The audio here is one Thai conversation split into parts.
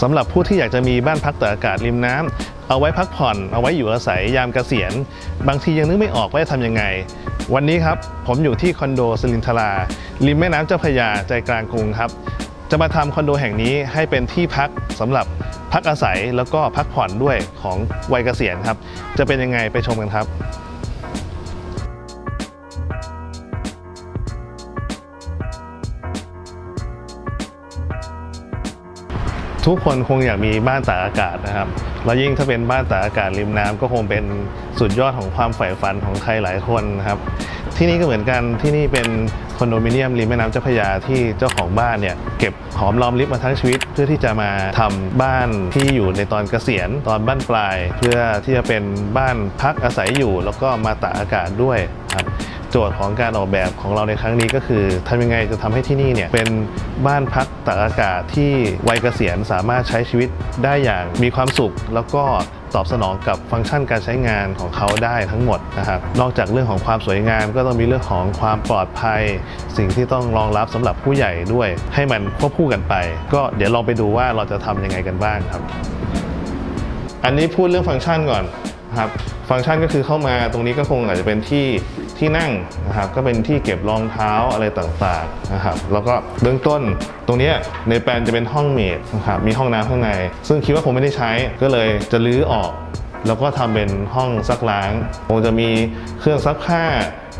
สำหรับผู้ที่อยากจะมีบ้านพักตากอากาศริมน้ำเอาไว้พักผ่อน เอาไว้อยู่อาศัยยามเกษียณ บางทียังนึกไม่ออกว่าจะทำยังไง วันนี้ครับผมอยู่ที่คอนโดสลินทราริมแม่น้ำเจ้าพระยาใจกลางกรุงครับ จะมาทำคอนโดแห่งนี้ให้เป็นที่พักสำหรับพักอาศัยแล้วก็พักผ่อนด้วยของวัยเกษียณครับ จะเป็นยังไงไปชมกันครับ ทุกคนคงอยากมีบ้านตากอากาศนะครับ แล้วยิ่งถ้าเป็นบ้านตากอากาศริมน้ำก็คงเป็นสุดยอดของความใฝ่ฝันของใครหลายคนนะครับ ที่นี่ก็เหมือนกันที่นี่เป็นคอนโดมิเนียมริมแม่น้ำเจ้าพระยาที่เจ้าของบ้านเนี่ยเก็บหอมรอมริบมาทั้งชีวิต เพื่อที่จะมาทำบ้านที่อยู่ในตอนเกษียณตอนบ้านปลาย เพื่อที่จะเป็นบ้านพักอาศัยอยู่ แล้วก็มาตากอากาศด้วยครับ โจทย์ของการออกแบบของเราในครั้งนี้ก็คือทำยังไงจะทำให้ที่นี่เนี่ยเป็นบ้านพักตากอากาศที่วัยเกษียณสามารถใช้ชีวิตได้อย่างมีความสุข แล้วก็ตอบสนองกับฟังก์ชันการใช้งานของเขาได้ทั้งหมดนะครับนอกจากเรื่องของความสวยงามก็ต้องมีเรื่องของความปลอดภัย สิ่งที่ต้องรองรับสำหรับผู้ใหญ่ด้วย ให้มันควบคู่กันไป ก็เดี๋ยวลองไปดูว่าเราจะทำยังไงกันบ้างครับ อันนี้พูดเรื่องฟังก์ชันก่อนนะครับฟังก์ชันก็คือเข้ามาตรงนี้ก็คงอาจจะเป็นที่ ที่นั่งนะครับก็เป็นที่เก็บรองเท้าอะไรต่างๆนะครับแล้วก็เบื้องต้นตรงนี้ในแปลนจะเป็นห้องเมดนะครับมีห้องน้ำข้างใน ซึ่งคิดว่าคงไม่ได้ใช้ก็เลยจะรื้อออกแล้วก็ทำเป็นห้องซักล้างคงจะมีเครื่องซักผ้า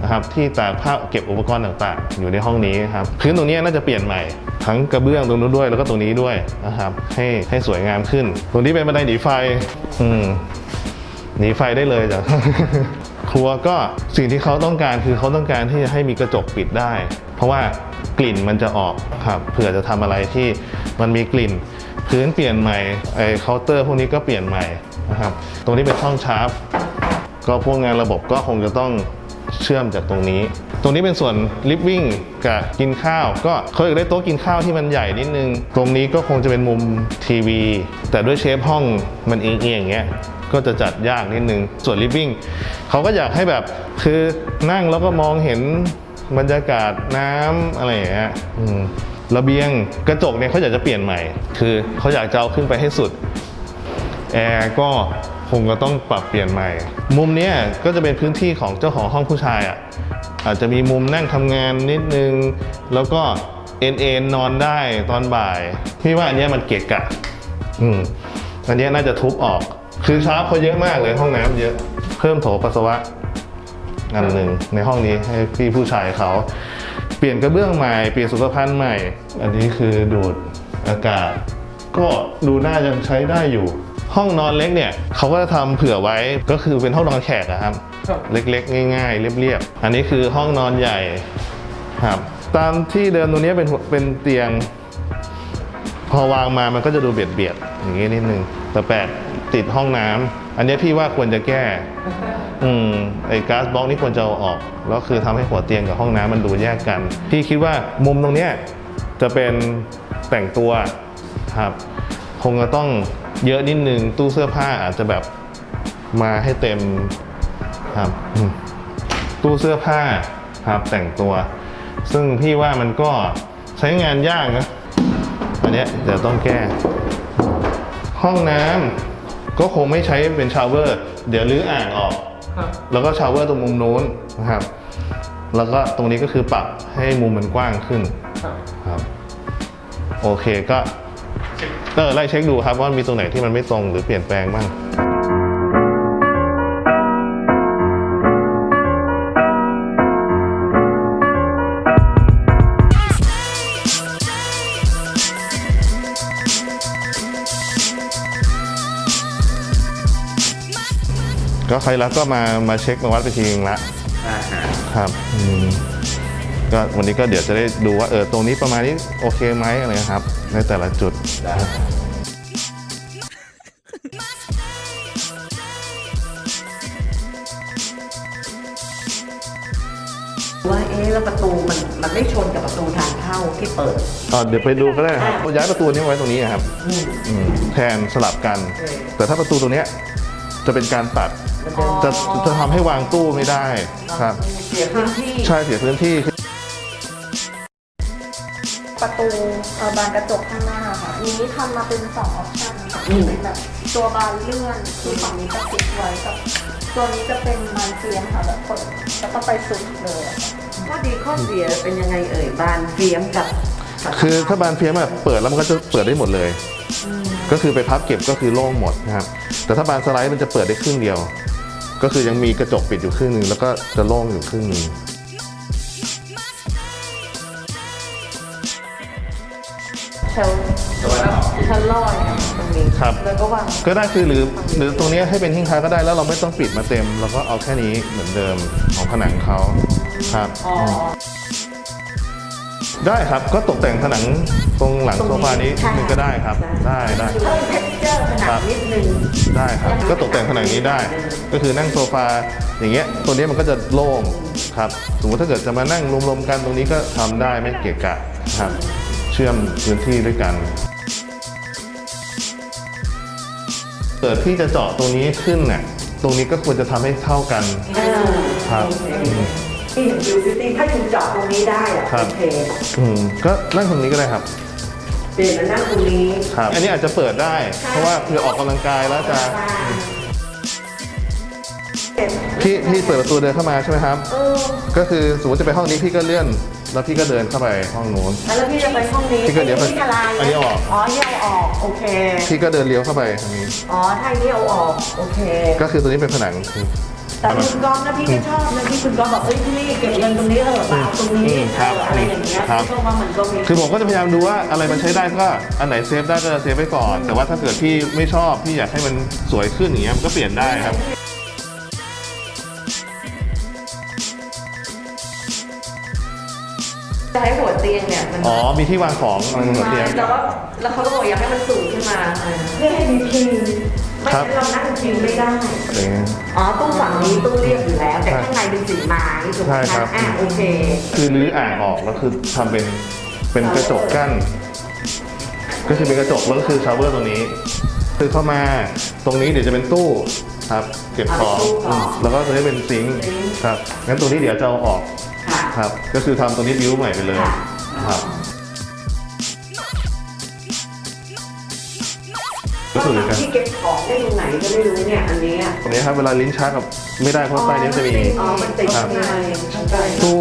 นะครับที่ตากผ้าเก็บอุปกรณ์ต่างๆ อยู่ในห้องนี้ครับพื้นตรงนี้น่าจะเปลี่ยนใหม่ ทั้งกระเบื้องตรงนู้นด้วยแล้วก็ตรงนี้ด้วยนะครับให้ให้สวยงามขึ้น ตรงนี้เป็นบันไดหนีไฟอืมหนีไฟได้เลยจ้ะ ครัวก็สิ่งที่เขาต้องการคือเขาต้องการที่จะให้มีกระจกปิดได้ เพราะว่ากลิ่นมันจะออกครับเผื่อจะทำอะไรที่มันมีกลิ่น พื้นเปลี่ยนใหม่ไอเคาน์เตอร์พวกนี้ก็เปลี่ยนใหม่นะครับตรงนี้เป็นช่องชาร์ปก็พวกงานระบบก็คงจะต้องเชื่อมจากตรงนี้ ตรงนี้เป็นส่วนลิฟวิ่งกับกินข้าว ก็เขาอยากได้โต๊ะกินข้าวที่มันใหญ่นิดนึง ตรงนี้ก็คงจะเป็นมุมทีวี แต่ด้วยเชฟห้องมันเอียงๆอย่างเงี้ย ก็จะจัดยากนิดนึง ส่วนลิฟวิ่งเขาก็อยากให้แบบคือนั่งแล้วก็มองเห็นบรรยากาศน้ำอะไรอย่างเงี้ยระเบียงกระจกเนี่ยเขาอยากจะเปลี่ยนใหม่ คือเขาอยากจะเอาขึ้นไปให้สุดแอร์ก็คงจะต้องปรับเปลี่ยนใหม่ มุมเนี้ยก็จะเป็นพื้นที่ของเจ้าของห้องผู้ชายอะอาจจะมีมุมนั่งทำงานนิดนึง แล้วก็เอ็นเอ็นนอนได้ตอนบ่าย พี่ว่าอันเนี้ยมันเกะกะ อืมอันเนี้ยน่าจะทุบออก คือชาร์ปเขาเยอะมากเลยห้องน้ำเยอะ เพิ่มโถปัสสาวะอันหนึ่งในห้องนี้ให้พี่ผู้ชายเขา เปลี่ยนกระเบื้องใหม่เปลี่ยนสุขภัณฑ์ใหม่ อันนี้คือดูดอากาศ ก็ดูน่ายังใช้ได้อยู่ ห้องนอนเล็กเนี่ยเขาก็จะทำเผื่อไว้ก็คือเป็นห้องนอนแขกอะครับ เล็กๆ ง่ายๆ เรียบๆ อันนี้คือห้องนอนใหญ่ครับตามที่เดิมตรงนี้เป็นเป็นเตียง พอวางมามันก็จะดูเบียดเบียดๆอย่างนี้นิดนึงแต่แปลก ติดห้องน้ำอันนี้พี่ว่าควรจะแก้ อืมไอ้ก๊าซบล็อกนี่ควรจะเอาออกแล้วคือทำให้หัวเตียงกับห้องน้ำมันดูแยกกัน พี่คิดว่ามุมตรงเนี้ยจะเป็นแต่งตัวครับ คงจะต้องเยอะนิดนึงตู้เสื้อผ้าอาจจะแบบมาให้เต็มครับอืมตู้เสื้อผ้าครับแต่งตัว ซึ่งพี่ว่ามันก็ใช้งานยากนะอันเนี้ยเดี๋ยวต้องแก้ ห้องน้ำ ก็คงไม่ใช้เป็นชาวเวอร์ เดี๋ยวรื้ออ่างออก ครับแล้วก็ชาวเวอร์ตรงมุมนู้นนะครับ แล้วก็ตรงนี้ก็คือปรับให้มุมมันกว้างขึ้นครับครับโอเคก็เออไล่เช็คดูครับว่ามีตรงไหนที่มันไม่ตรงหรือเปลี่ยนแปลงบ้าง ก็ใครรักก็มามาเช็คมาวัดไปทีนึงละอ่าฮะครับอืมก็วันนี้ก็เดี๋ยวจะได้ดูว่าเออตรงนี้ประมาณนี้โอเคไหมอะไรนะครับ ในแต่ละจุด ได้ว่าเอ๊ะแล้วประตูมันมันไม่ชนกับประตูทางเข้าที่เปิด อ่าเดี๋ยวไปดูก็ได้ครับย้ายประตูนี้ไว้ตรงนี้ครับอืมอืมแทนสลับกันเออแต่ถ้าประตูตรงเนี้ยจะเป็นการตัดมันเดิน จะจะทำให้วางตู้ไม่ได้ครับ เสียพื้นที่ใช่เสียพื้นที่ ประตูเอ่อบานกระจกข้างหน้าค่ะอันนี้ทำมาเป็นสองออปชั่นค่ะอืมเป็นแบบตัวบานเลื่อนคือฝั่งนี้จะปิดไว้กับ ตัวนี้จะเป็นบานเฟียมค่ะแบบเปิดแล้วก็ไปสุดเลยอะค่ะข้อดีข้อเสียเป็นยังไงเอ่ยบานเฟียมกับกับคือถ้าบานเฟียมอะเปิดแล้วมันก็จะเปิดได้หมดเลย ก็คือไปพับเก็บก็คือโล่งหมดนะครับ แต่ถ้าบานสไลด์มันจะเปิดได้ครึ่งเดียว ก็คือยังมีกระจกปิดอยู่ครึ่งหนึงแล้วก็จะโล่งอยู่ครึ่งหนึงแถวชั้นลอยค่ะตรงนี้ครับแล้วก็วางก็ได้คือหรือหรือตรงเนี้ยให้เป็นหิ้งพระก็ได้แล้วเราไม่ต้องปิดมาเต็มเราก็เอาแค่นี้เหมือนเดิมของผนังเขาครับอ๋อ ได้ครับก็ตกแต่งผนังตรงหลังโซฟานี้ใช่นึงก็ได้ครับ ได้ได้ เพิ่มเท็กเจอร์ขนาดนิดนึงได้ครับ ก็ตกแต่งผนังนี้ได้ ก็คือนั่งโซฟาอย่างเงี้ย ตัวเนี้ยมันก็จะโล่งครับ สมมติถ้าเกิดจะมานั่งรวมๆกันตรงนี้ก็ทำได้ไม่เกะกะครับ เชื่อมพื้นที่ด้วยกัน เกิดที่จะเจาะตรงนี้ขึ้นเนี่ยตรงนี้ก็ควรจะทำให้เท่ากันครับอืม ที่เห็นวิวซิตี้ถ้าคุณเจาะตรงนี้ได้อะครับ โอเคอืมก็นั่งตรงนี้ก็ได้ครับ เปลี่ยนมานั่งตรงนี้ครับอันนี้อาจจะเปิดได้ เพราะว่าเพื่อออกกำลังกายแล้วจะพี่พี่เปิดประตูเดินเข้ามาใช่ไหมครับ เออก็คือสมมติจะไปห้องนี้พี่ก็เลื่อน แล้วพี่ก็เดินเข้าไปห้องนู้น แล้วพี่จะไปห้องนี้พี่ก็เดี๋ยวไปที่อะไรอันนี้ออก อ๋อนี่เอาออก โอเค พี่ก็เดินเลี้ยวเข้าไปทางนี้ อ๋อถ้าอันนี้เอาออก โอเค ก็คือตัวนี้เป็นผนัง แต่คุณกอล์ฟนะพี่ก็ชอบนะที่คุณกอล์ฟบอกเอ้ยที่นี่เก็บเงินตรงนี้เออมาเอาตรงนี้อืมเอครับออะไรอย่างเงี้ยครับพี่ก็ว่ามันก็มีคือผมก็จะพยายามดูว่าอะไรมันใช้ได้ก็อันไหนเซฟได้ก็จะเซฟไว้ก่อน แต่ว่าถ้าเกิดพี่ไม่ชอบพี่อยากให้มันสวยขึ้นอย่างเงี้ยมันก็เปลี่ยนได้ครับจะให้หัวเตียงเนี่ยมันอ๋อมีที่วางของวางบนหัวเตียงแต่ว่าแล้วเขาก็บอกอยากให้มันสูงขึ้นมาเออเพื่อให้มีพิง ไม่ครับงั้นเรานั่งพิงไม่ได้ อะไรเงี้ย อ๋อตู้ฝั่งนี้ตู้เรียบอยู่แล้ว แต่ข้างในเป็นสีไม้ถูกไหมใช่ครัคะบ อะโอเค คือรื้ออ่างออกแล้วคือทำเป็นเป็นกระจกกั้น ก็คือเป็นกระจกแล้วก็คือชาวเวอร์ตรงนี้ คือเข้ามาตรงนี้เดี๋ยวจะเป็นตู้ครับ เก็บของเอาเป็นตู้ก่อนอืมแล้วก็ตัวนี้เป็นซิงค์ซิงค์ ครับงั้นตรงนี้เดี๋ยวจะเอาออกค่ะ ครับ ก็คือทำตรงนี้บิ้วใหม่ไปเลยค่ะ ครับ ก็คือกันที่เก็บของได้ตรงไหนก็ไม่รู้เนี่ยอันนี้อะตรงนี้ครับเวลาลิ้นชักกับไม่ได้เพราะใต้นี้จะมี อ๋อ มันติดครับข้างในข้างในตู้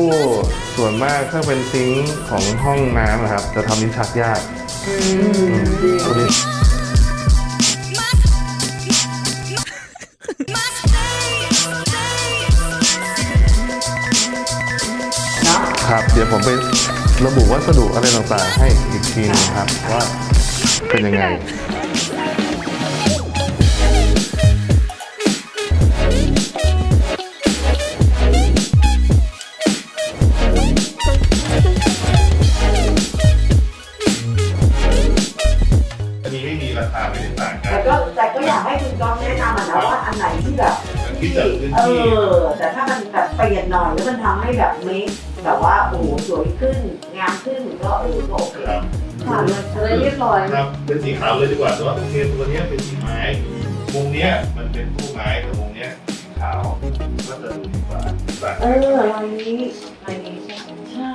ส่วนมากถ้าเป็นซิงค์ของห้องน้ำนะครับ จะทำลิ้นชักยากอืมดีตัวนี้ เนาะครับ เดี๋ยวผมไประบุวัสดุอะไรต่างๆ ให้อีกทีนึงครับ ว่าเป็นยังไง แบบที่เจอพื้นเอที่อแต่ถ้ามันแบบเปลี่ยนหน่อยแล้วมันทำให้แบบนี้แบบว่าโอ้โหสวยขึ้นงามขึ้นก็เออก็โอเคครับค่ะเลยเรียบร้อยครับเป็นสีขาวเลยดีกว่าแต่ว่าโอเคตัวเนี้ยเป็นสีไม้มุมเนี้ยมันเป็นตู้ไม้แต่มุมเนี้ยสีขาวก็จะดูดีกว่าต่างเออลายนี้ลายนี้ใช่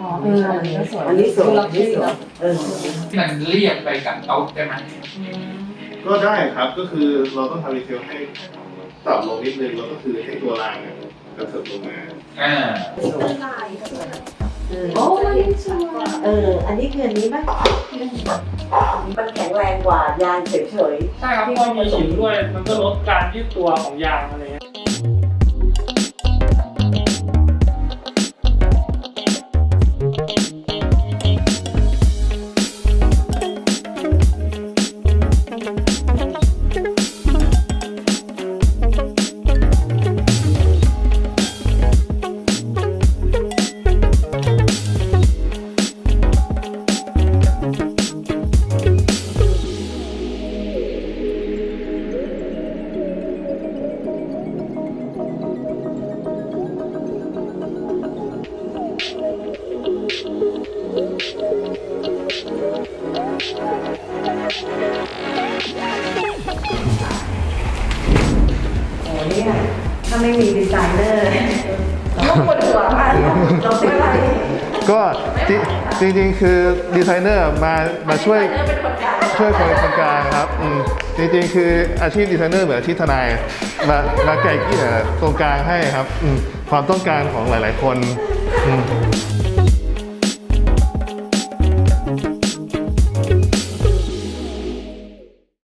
อ๋อเอออันนี้สวยอันนี้สวยอันนี้สวยเออมันเรียบไปกับโต๊ะได้ไหม ก็ได้ครับก็คือเราต้องทำดีเทลให้ต่ำลงนิดนึงแล้วก็คือให้ตัวรางเนี่ยกระเถิบลงมาอ่าโอ้ยสวยเออ อันนี้คืออันนี้ไหมมันแข็งแรงกว่ายางเฉยใช่ครับเพราะมีหินด้วย มันก็ลดการยืดตัวของยางอะไร จริงๆ คือดีไซเนอร์มามาช่วยช่วยคนคนกลางครับอืมจริงๆ คืออาชีพดีไซเนอร์เหมือนอาชีพทนายมามาไก่เกลี่ยตรงกลางให้ครับอืมความต้องการของหลายๆ คนอืม